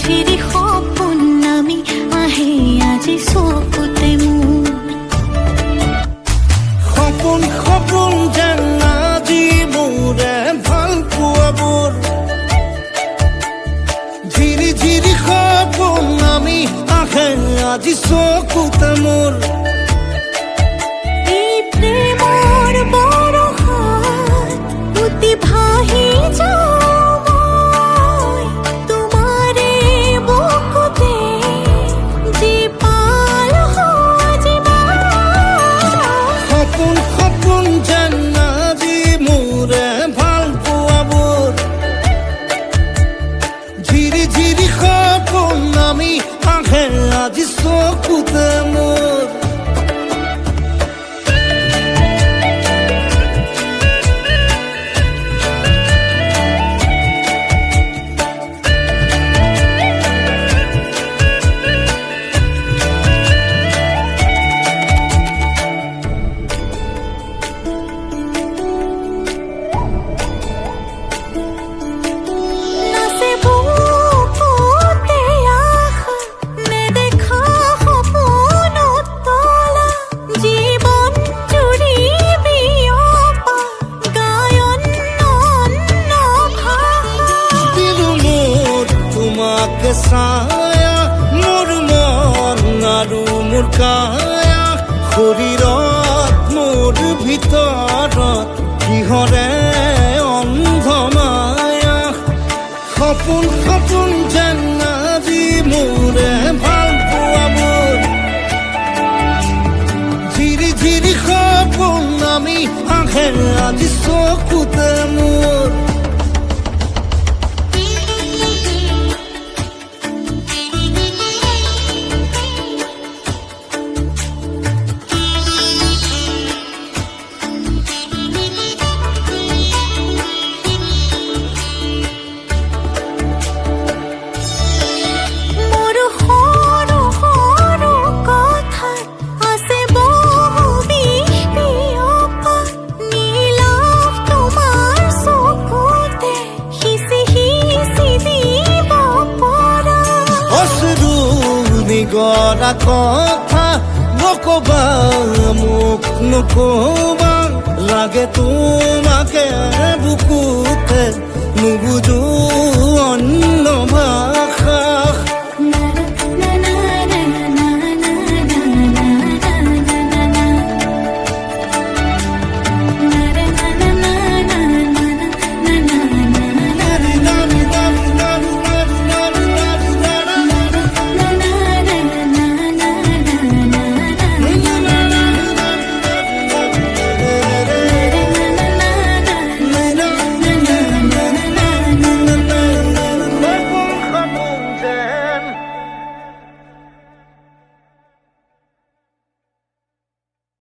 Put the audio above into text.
ঝিরি হপন নামি আজি চকুতে মোৰ সপোন সপোন যেন আজি মোৰে ভালো পোৱাবোৰ। ঝিৰি ঝিৰি আজি চকুতে মোৰ ছায়া মোৰ মন আৰু মোৰ কায়া শৰীৰত মোৰ ভিতৰত কিহৰে অন্ধ মায়া। সপোন সপোন যেন আজি মোৰে ভালো পোৱাবোৰ ঝিৰি ঝিৰি সপোন আমি আহে আজি চকুতে মোৰ মোৰ। নিগৰা কথা নকবা মোক নকবা লাগে তোমাকে বুকুতে নুবুজো।